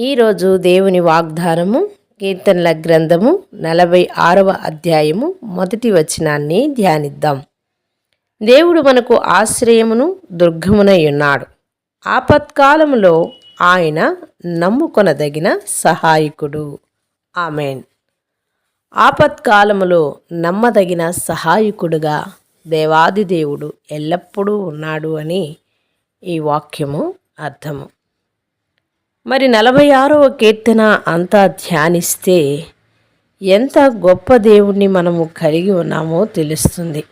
ఈరోజు దేవుని వాగ్దానము కీర్తనల గ్రంథము నలభై ఆరవ అధ్యాయము మొదటి వచనాన్ని ధ్యానిద్దాం. దేవుడు మనకు ఆశ్రయమును దుర్గమునై ఉన్నాడు ఆపత్కాలములో ఆయన నమ్ముకొనదగిన సహాయకుడు. ఆమెన్. ఆపత్కాలములో నమ్మదగిన సహాయకుడుగా దేవాది దేవుడు ఎల్లప్పుడూ ఉన్నాడు అని ఈ వాక్యము అర్థము. మరి నలభై ఆరవ కీర్తన అంతా ధ్యానిస్తే ఎంత గొప్ప దేవుణ్ణి మనము కలిగి ఉన్నామో తెలుస్తుంది.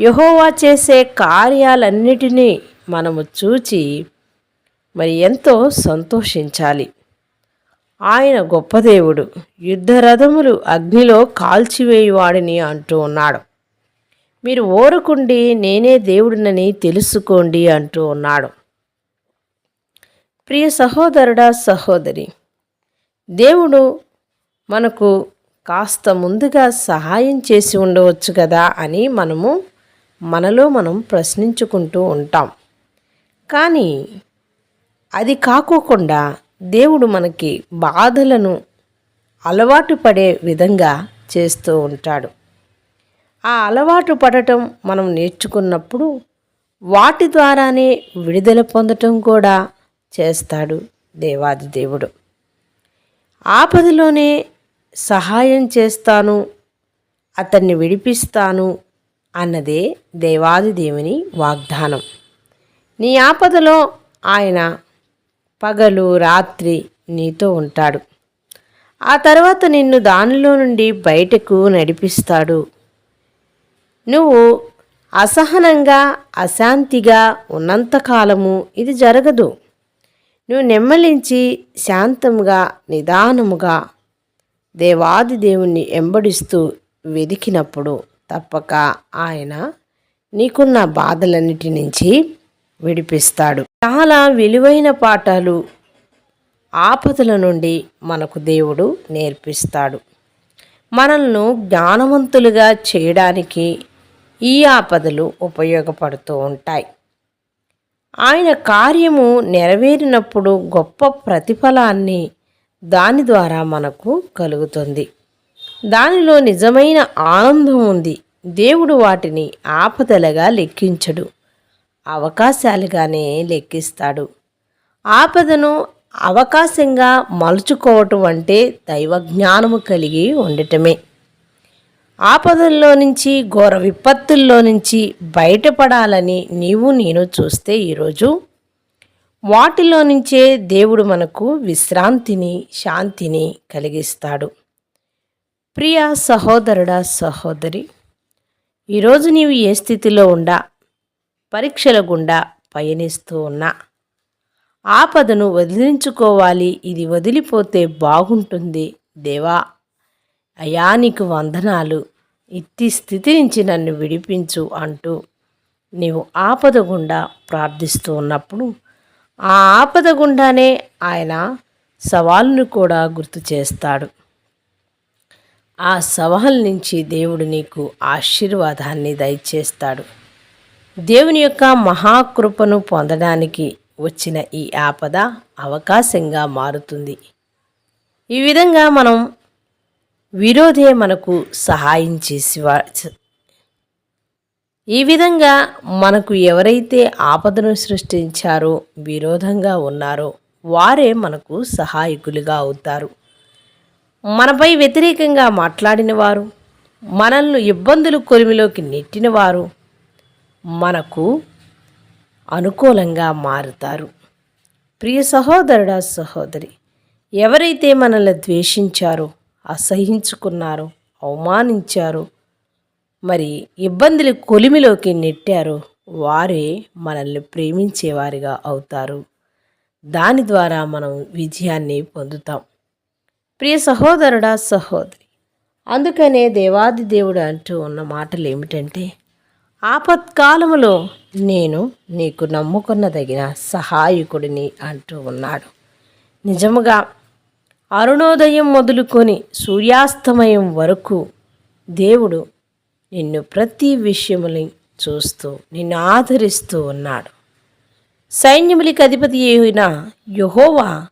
యహోవా చేసే కార్యాలన్నిటినీ మనము చూచి మరి ఎంతో సంతోషించాలి. ఆయన గొప్ప దేవుడు యుద్ధ రథములు అగ్నిలో కాల్చివేయువాడిని అంటూ ఉన్నాడు. మీరు ఓరుకుండి నేనే దేవుడినని తెలుసుకోండి అంటూ ఉన్నాడు. ప్రియ సహోదరుడా సహోదరి. దేవుడు మనకు కాస్త ముందుగా సహాయం చేసి ఉండవచ్చు కదా అని మనము మనలో మనం ప్రశ్నించుకుంటూ ఉంటాం. కానీ అది కాకోకుండా దేవుడు మనకి బాధలను అలవాటు పడే విధంగా చేస్తూ ఉంటాడు. ఆ అలవాటు పడటం మనం నేర్చుకున్నప్పుడు వాటి ద్వారానే విడుదల పొందటం కూడా చేస్తాడు దేవాది దేవుడు. ఆపదలోనే సహాయం చేస్తాను అతన్ని విడిపిస్తాను అన్నదే దేవాది దేవుని వాగ్దానం. నీ ఆపదలో ఆయన పగలు రాత్రి నీతో ఉంటాడు. ఆ తర్వాత నిన్ను దానిలో నుండి బయటకు నడిపిస్తాడు. నువ్వు అసహనంగా అశాంతిగా ఉన్నంతకాలము ఇది జరగదు. నువ్వు నెమ్మలించి శాంతముగా నిదానముగా దేవాది దేవుణ్ణి ఎంబడిస్తూ వెదికినప్పుడు తప్పక ఆయన నీకున్న బాధలన్నిటి నుంచి విడిపిస్తాడు. చాలా విలువైన పాఠాలు ఆపదల నుండి మనకు దేవుడు నేర్పిస్తాడు. మనల్ని జ్ఞానవంతులుగా చేయడానికి ఈ ఆపదలు ఉపయోగపడుతూ ఉంటాయి. ఆయన కార్యము నెరవేరినప్పుడు గొప్ప ప్రతిఫలాన్ని దాని ద్వారా మనకు కలుగుతుంది. దానిలో నిజమైన ఆనందం ఉంది. దేవుడు వాటిని ఆపదలుగా లెక్కించడు. అవకాశాలుగానే లెక్కిస్తాడు. ఆపదను అవకాశంగా మలుచుకోవటం అంటే దైవజ్ఞానము కలిగి ఉండటమే. ఆపదల్లో నుంచి ఘోర విపత్తుల్లో నుంచి బయటపడాలని నీవు నేను చూస్తే ఈరోజు వాటిలో నుంచే దేవుడు మనకు విశ్రాంతిని శాంతిని కలిగిస్తాడు. ప్రియ సహోదరుడా సహోదరి ఈరోజు నీవు ఏ స్థితిలో ఉండా? పరీక్షల గుండా పయనిస్తూ ఉన్నా. ఆపదను వదిలించుకోవాలి ఇది వదిలిపోతే బాగుంటుంది. దేవా అయా నీకు వందనాలు. ఇట్టి స్థితి నుంచి నన్ను విడిపించు అంటూ నీవు ఆపద గుండా ప్రార్థిస్తూ ఉన్నప్పుడు ఆ ఆపద గుండానే ఆయన సవాలును కూడా గుర్తు చేస్తాడు. ఆ సవాల్ నుంచి దేవుడు నీకు ఆశీర్వాదాన్ని దయచేస్తాడు. దేవుని యొక్క మహాకృపను పొందడానికి వచ్చిన ఈ ఆపద అవకాశంగా మారుతుంది. ఈ విధంగా మనం విరోధే మనకు సహాయం చేసేవా ఈ విధంగా మనకు ఎవరైతే ఆపదను సృష్టించారో విరోధంగా ఉన్నారో వారే మనకు సహాయకులుగా అవుతారు. మనపై వ్యతిరేకంగా మాట్లాడిన వారు మనల్ని ఇబ్బందులు కొలిమిలోకి నెట్టిన వారు మనకు అనుకూలంగా మారుతారు. ప్రియ సహోదరుడా సహోదరి ఎవరైతే మనల్ని ద్వేషించారో అసహించుకున్నారు అవమానించారు. మరి ఇబ్బందులు కొలిమిలోకి నెట్టారు. వారే మనల్ని ప్రేమించేవారిగా అవుతారు. దాని ద్వారా మనం విజయాన్ని పొందుతాం. ప్రియ సహోదరుడా సహోదరి అందుకనే దేవాది దేవుడు అంటూ ఉన్న మాటలు ఏమిటంటే ఆపత్కాలములో నేను నీకు నమ్ముకున్నదగిన సహాయకుడిని అంటూ ఉన్నాడు. నిజముగా అరుణోదయం మొదలుకొని సూర్యాస్తమయం వరకు దేవుడు నిన్ను ప్రతి విషయముని చూస్తూ నిన్ను ఆదరిస్తూ ఉన్నాడు. సైన్యములకి అధిపతి అయిన యహోవా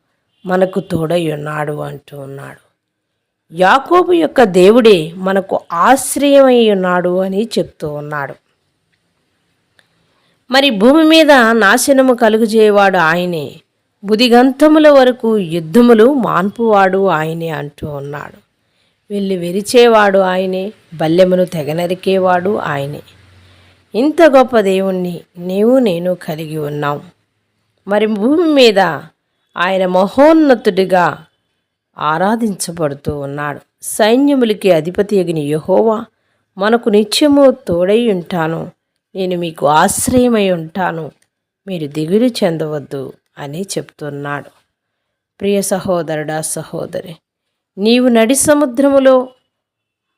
మనకు తోడై ఉన్నాడు అంటూ ఉన్నాడు. యాకోబు యొక్క దేవుడే మనకు ఆశ్రయమై ఉన్నాడు అని చెప్తూ ఉన్నాడు. మరి భూమి మీద నాశనము కలుగుజేయవాడు ఆయనే. బుదిగంతముల వరకు యుద్ధములు మాన్పువాడు ఆయనే అంటూ ఉన్నాడు. వెళ్ళి విరిచేవాడు ఆయనే బల్లెమును తెగనరికేవాడు ఆయనే. ఇంత గొప్ప దేవుణ్ణి నీవు నేను కలిగి ఉన్నాం. మరి భూమి మీద ఆయన మహోన్నతుడిగా ఆరాధించబడుతూ ఉన్నాడు. సైన్యములకి అధిపతి ఎగిన యహోవా మనకు నిత్యము తోడై ఉంటాను. నేను మీకు ఆశ్రయమై ఉంటాను. మీరు దిగులు చెందవద్దు. అని చెప్తున్నాడు. ప్రియ సహోదరుడా సహోదరి నీవు నడి సముద్రములో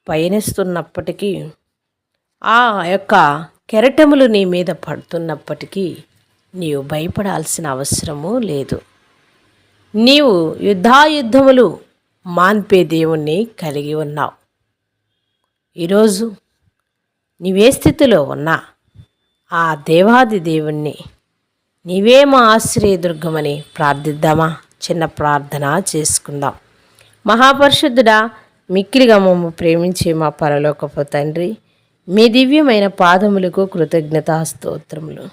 పయనిస్తున్నప్పటికీ ఆ యొక్క కెరటములు నీ మీద పడుతున్నప్పటికీ నీవు భయపడాల్సిన అవసరము లేదు. నీవు యుద్ధాయుద్ధములు మాన్పే దేవుణ్ణి కలిగి ఉన్నావు. ఈరోజు నీవే స్థితిలో ఉన్నా ఆ దేవాది దేవుణ్ణి నీవే మా ఆశ్రయదుర్గమని ప్రార్థిద్దామా? చిన్న ప్రార్థన చేసుకుందాం. మహాపరిశుద్ధుడా మిక్కిలిగా మమ్మ ప్రేమించే మా పరలోకపు తండ్రి మీ దివ్యమైన పాదములకు కృతజ్ఞతా స్తోత్రములు.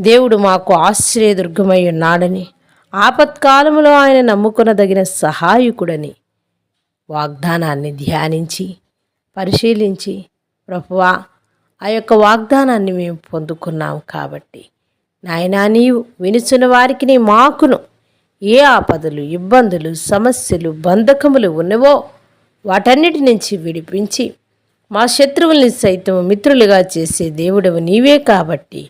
దేవుడు మాకు ఆశ్రయదుర్గమై ఉన్నాడని ఆపత్కాలములో ఆయన నమ్ముకొనదగిన సహాయకుడని వాగ్దానాన్ని ధ్యానించి పరిశీలించి ప్రభువా ఆ యొక్క వాగ్దానాన్ని మేము పొందుకున్నాం కాబట్టి నాయనా నీవు వినుచున్న వారికి నీ మాకును. ఏ ఆపదలు ఇబ్బందులు సమస్యలు బంధకములు ఉన్నవో వాటన్నిటి నుంచి విడిపించి మా శత్రువుల్ని సైతం మిత్రులుగా చేసే దేవుడవు నీవే కాబట్టి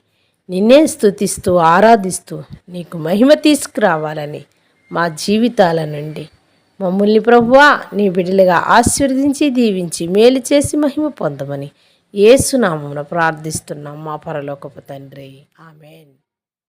నిన్నే స్థుతిస్తూ ఆరాధిస్తూ నీకు మహిమ తీసుకురావాలని మా జీవితాల నుండి. మమ్మల్ని ప్రభువా నీ బిడ్డలుగా ఆశీర్వదించి దీవించి మేలు చేసి మహిమ పొందమని ఏసునామమున ప్రార్థిస్తున్నాం మా పరలోకపు తండ్రి. ఆమెన్.